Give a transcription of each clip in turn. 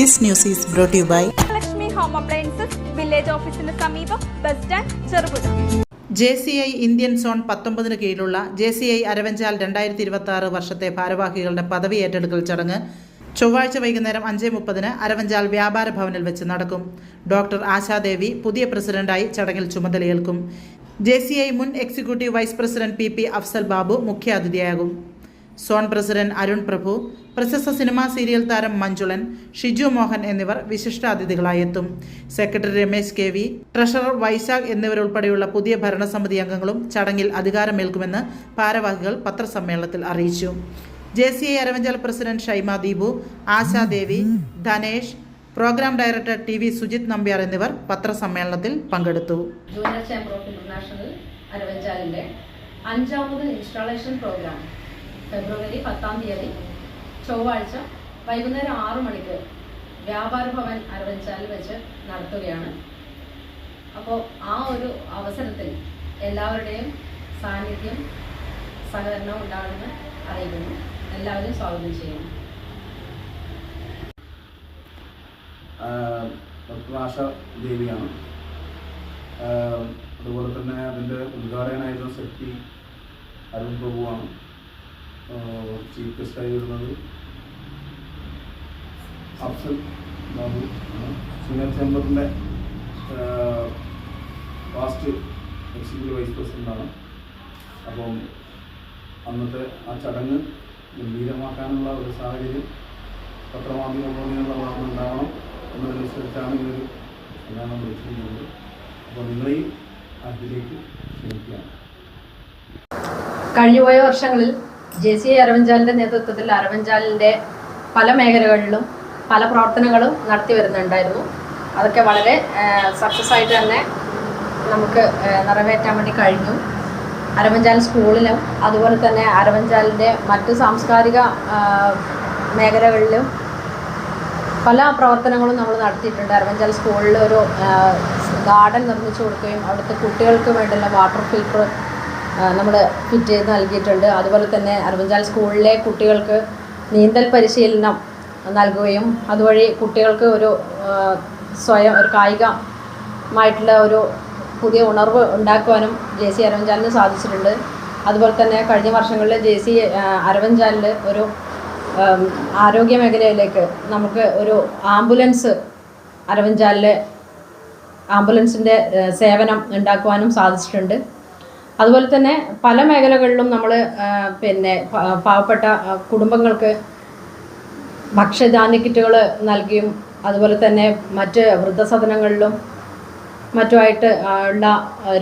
This news is brought you by by Lakshmi home appliances village ഓഫീസിന് സമീപം bus stand Cherupuzha J C I Indian zone പത്തൊമ്പതിന് കീഴിലുള്ള J C I Aravanchal രണ്ടായിരത്തി ഇരുപത്തി ആറ് വർഷത്തെ ഭാരവാഹികളുടെ പദവി ഏറ്റെടുക്കൽ ചടങ്ങ് ചൊവ്വാഴ്ച വൈകുന്നേരം അഞ്ച് മുപ്പതിന് അരവഞ്ചാൽ വ്യാപാര ഭവനിൽ വെച്ച് നടക്കും. ഡോക്ടർ ആശാദേവി പുതിയ പ്രസിഡന്റായി ചടങ്ങിൽ ചുമതലയേൽക്കും. ജെ സി ഐ മുൻ executive vice president P P Afsal Babu മുഖ്യാതിഥിയാകും. സോൺ പ്രസിഡന്റ് അരുൺ പ്രഭു പ്രശസ്ത സിനിമാ സീരിയൽ താരം മഞ്ജുളൻ ഷിജു മോഹൻ എന്നിവർ വിശിഷ്ടാതിഥികളായി എത്തും secretary Ramesh K V treasurer Vaishakh എന്നിവരുൾപ്പെടെയുള്ള പുതിയ ഭരണസമിതി അംഗങ്ങളും ചടങ്ങിൽ അധികാരമേൽക്കുമെന്ന് ഭാരവാഹികൾ പത്രസമ്മേളനത്തിൽ അറിയിച്ചു. J C I Aravanchal president Shaima Deepu Ashadevi Dhanesh programme director T V Sujith Nambiar എന്നിവർ പത്രസമ്മേളനത്തിൽ പങ്കെടുത്തു. ജൂനിയർ ചേംബർ ഇന്റർനാഷണൽ അഞ്ചാമത് ഇൻസ്റ്റാളേഷൻ പ്രോഗ്രാം ഫെബ്രുവരി പത്താം തീയതി ചൊവ്വാഴ്ച വൈകുന്നേരം ആറു മണിക്ക് വ്യാപാര ഭവൻ അരവഞ്ചാലിൽ വെച്ച് നടത്തുകയാണ്. അപ്പോൾ ആ ഒരു അവസരത്തിൽ എല്ലാവരുടെയും സാന്നിധ്യം സഹകരണം ഉണ്ടാകുമെന്ന് അറിയിക്കുന്നു. എല്ലാവരും സ്വാഗതം ചെയ്യുന്നു. ആശ ദേവിയാണ്. അതുപോലെ തന്നെ അതിന്റെ ഉദ്ഘാടകനായിരുന്ന സെക്രട്ടറി അരുൺ പ്രഭുവാണ്. ചീഫ് ഗസ്റ്റായി വരുന്നത്. അഫ്സൽ ബാബു സുനിൽ ചേംബറിന്റെ ഫാസ്റ്റ് എക്സിക്യൂട്ടീവ് വൈസ് പ്രസിഡന്റാണ് അപ്പം അന്നത്തെ ആ ചടങ്ങ് ഗംഭീരമാക്കാനുള്ള ഒരു സാഹചര്യം പത്രമാധ്യമ പ്രവർത്തനങ്ങളുടെ ഭാഗത്ത് ഉണ്ടാവണം എന്നതിനനുസരിച്ചാണ് ഒരു സംഘടന വിളിച്ചിരിക്കുന്നത് അപ്പോൾ നിങ്ങളെയും അതിലേക്ക് ക്ഷണിക്കുകയാണ്. കഴിഞ്ഞുപോയ വർഷങ്ങളിൽ ജെ സി അരവഞ്ചാലിന്റെ നേതൃത്വത്തിൽ അരവഞ്ചാലിന്റെ പല മേഖലകളിലും പല പ്രവർത്തനങ്ങളും നടത്തി വരുന്നുണ്ടായിരുന്നു. അതൊക്കെ വളരെ സക്സസ് ആയിട്ട് തന്നെ നമുക്ക് നിറവേറ്റാൻ വേണ്ടി കഴിഞ്ഞു. അരവഞ്ചാൽ സ്കൂളിലും അതുപോലെ തന്നെ അരവഞ്ചാലിന്റെ മറ്റു സാംസ്കാരിക മേഖലകളിലും പല പ്രവർത്തനങ്ങളും നമ്മൾ നടത്തിയിട്ടുണ്ട്. അരവഞ്ചാൽ സ്കൂളിൽ ഒരു ഗാർഡൻ നിർമ്മിച്ചു കൊടുക്കുകയും അവിടുത്തെ കുട്ടികൾക്ക് വേണ്ടിയുള്ള വാട്ടർ ഫിൽറ്റർ നമ്മൾ ഫിറ്റ് ചെയ്ത് നൽകിയിട്ടുണ്ട്. അതുപോലെ തന്നെ അറിവഞ്ചാൽ സ്കൂളിലെ കുട്ടികൾക്ക് നീന്തൽ പരിശീലനം നൽകുകയും അതുവഴി കുട്ടികൾക്ക് ഒരു സ്വയം ഒരു കായികമായിട്ടുള്ള ഒരു പുതിയ ഉണർവ് ഉണ്ടാക്കുവാനും ജെ സി അരവഞ്ചാലിന് സാധിച്ചിട്ടുണ്ട്. അതുപോലെ തന്നെ കഴിഞ്ഞ വർഷങ്ങളിൽ ജെ സി അരവഞ്ചാലിൽ ഒരു ആരോഗ്യ മേഖലയിലേക്ക് നമുക്ക് ഒരു ആംബുലൻസ് അരവഞ്ചാലിലെ ആംബുലൻസിന്റെ സേവനം ഉണ്ടാക്കുവാനും സാധിച്ചിട്ടുണ്ട്. അതുപോലെ തന്നെ പല മേഖലകളിലും നമ്മൾ പിന്നെ പാവപ്പെട്ട കുടുംബങ്ങൾക്ക് ഭക്ഷ്യധാന്യ കിറ്റുകൾ നൽകിയും അതുപോലെ തന്നെ മറ്റ് വൃദ്ധസദനങ്ങളിലും മറ്റുമായിട്ട് ഉള്ള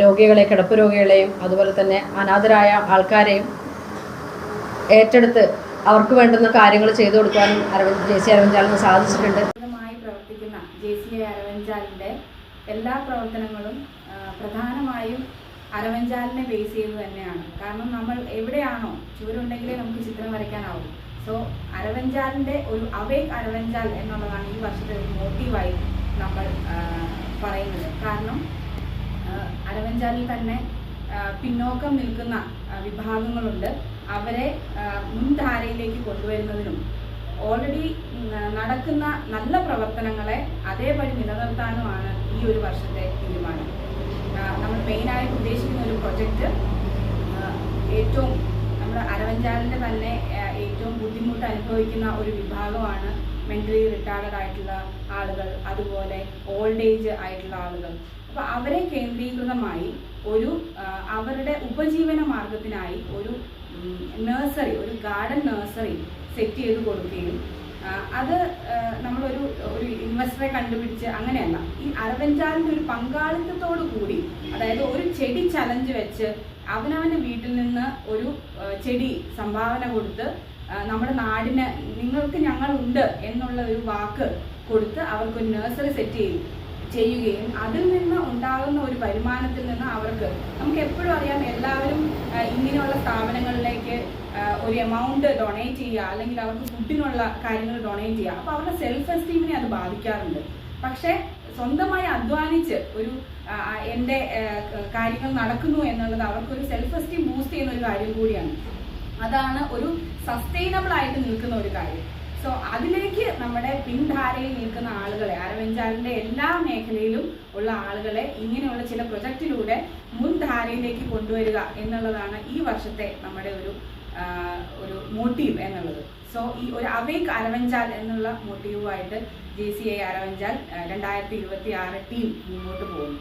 രോഗികളെ കിടപ്പ് രോഗികളെയും അതുപോലെ തന്നെ അനാഥരായ ആൾക്കാരെയും ഏറ്റെടുത്ത് അവർക്ക് വേണ്ടുന്ന കാര്യങ്ങൾ ചെയ്തു കൊടുക്കാനും അരവിന്ദ് ജെ സി അരവിന്ദാലിന് സാധിച്ചിട്ടുണ്ട്. പ്രവർത്തിക്കുന്ന ജെ സി അരവിന്ദ് എല്ലാ പ്രവർത്തനങ്ങളും പ്രധാനമായും അരവഞ്ചാലിനെ ബേസ് ചെയ്ത് തന്നെയാണ്. കാരണം നമ്മൾ എവിടെയാണോ ചുവരുണ്ടെങ്കിലേ നമുക്ക് ചിത്രം വരയ്ക്കാനാവും. സോ അരവഞ്ചാലിന്റെ ഒരു അവേക് അരവഞ്ചാൽ എന്നുള്ളതാണ് ഈ വർഷത്തെ ഒരു മോട്ടീവായി നമ്മൾ പറയുന്നത്. കാരണം അരവഞ്ചാലിൽ തന്നെ പിന്നോക്കം നിൽക്കുന്ന വിഭാഗങ്ങളുണ്ട്. അവരെ മുൻധാരയിലേക്ക് കൊണ്ടുവരുന്നതിനും ഓൾറെഡി നടക്കുന്ന നല്ല പ്രവർത്തനങ്ങളെ അതേപടി നിലനിർത്താനുമാണ് ഈ ഒരു വർഷത്തെ തീരുമാനം. മെയിനായിട്ട് ഉദ്ദേശിക്കുന്ന ഒരു പ്രൊജക്റ്റ് ഏറ്റവും നമ്മുടെ അരവഞ്ചാലിന്റെ തന്നെ ഏറ്റവും ബുദ്ധിമുട്ട് അനുഭവിക്കുന്ന ഒരു വിഭാഗമാണ് മെന്റലി റിട്ടയർഡ് ആയിട്ടുള്ള ആളുകൾ അതുപോലെ ഓൾഡ് ഏജ് ആയിട്ടുള്ള ആളുകൾ. അപ്പോൾ അവരെ കേന്ദ്രീകൃതമായി ഒരു അവരുടെ ഉപജീവന മാർഗത്തിനായി ഒരു നഴ്സറി ഒരു ഗാർഡൻ നഴ്സറി സെറ്റ് ചെയ്ത് കൊടുക്കുകയും അത് നമ്മളൊരു ഒരു ഇൻവെസ്റ്ററെ കണ്ടുപിടിച്ച് അങ്ങനെയല്ല. ഈ അരവഞ്ചാലിന്റെ ഒരു പങ്കാളിത്തത്തോടു കൂടി അതായത് ഒരു ചെടി ചലഞ്ച് വെച്ച് അവനവന്റെ വീട്ടിൽ നിന്ന് ഒരു ചെടി സംഭാവന കൊടുത്ത് നമ്മുടെ നാടിന് നിങ്ങൾക്ക് ഞങ്ങളുണ്ട് എന്നുള്ള ഒരു വാക്ക് കൊടുത്ത് അവർക്കൊരു നഴ്സറി സെറ്റ് ചെയ്യും ചെയ്യുകയും അതിൽ നിന്ന് ഉണ്ടാകുന്ന ഒരു വരുമാനത്തിൽ നിന്ന് അവർക്ക് നമുക്ക് എപ്പോഴും അറിയാം എല്ലാവരും ഇങ്ങനെയുള്ള സ്ഥാപനങ്ങളിലേക്ക് ഒരു എമൗണ്ട് ഡൊണേറ്റ് ചെയ്യുക അല്ലെങ്കിൽ അവർക്ക് ഫുഡിനുള്ള കാര്യങ്ങൾ ഡൊണേറ്റ് ചെയ്യുക അപ്പോൾ അവരുടെ സെൽഫ് എസ്റ്റീമിനെ അത് ബാധിക്കാറുണ്ട്. പക്ഷേ സ്വന്തമായി അധ്വാനിച്ച് ഒരു എന്റെ കാര്യങ്ങൾ നടക്കുന്നു എന്നുള്ളത് അവർക്കൊരു സെൽഫ് എസ്റ്റീം ബൂസ്റ്റ് ചെയ്യുന്ന ഒരു കാര്യം കൂടിയാണ്. അതാണ് ഒരു സസ്റ്റൈനബിൾ ആയിട്ട് നിൽക്കുന്ന ഒരു കാര്യം. സോ അതിലേക്ക് നമ്മുടെ പിൻധാരയിൽ നിൽക്കുന്ന ആളുകളെ അരവഞ്ചാലിന്റെ എല്ലാ മേഖലയിലും ഉള്ള ആളുകളെ ഇങ്ങനെയുള്ള ചില പ്രൊജക്റ്റിലൂടെ മുൻധാരയിലേക്ക് കൊണ്ടുവരിക എന്നുള്ളതാണ് ഈ വർഷത്തെ നമ്മുടെ ഒരു ഒരു മോട്ടീവ് എന്നുള്ളത്. സോ ഈ ഒരു അവേക്ക് അരവഞ്ചാൽ എന്നുള്ള മോട്ടീവുമായിട്ട് ജെ സി ഐ അരവഞ്ചാൽ രണ്ടായിരത്തി ഇരുപത്തി ആറ് ടീം മുന്നോട്ട് പോകുന്നു.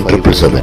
triple seven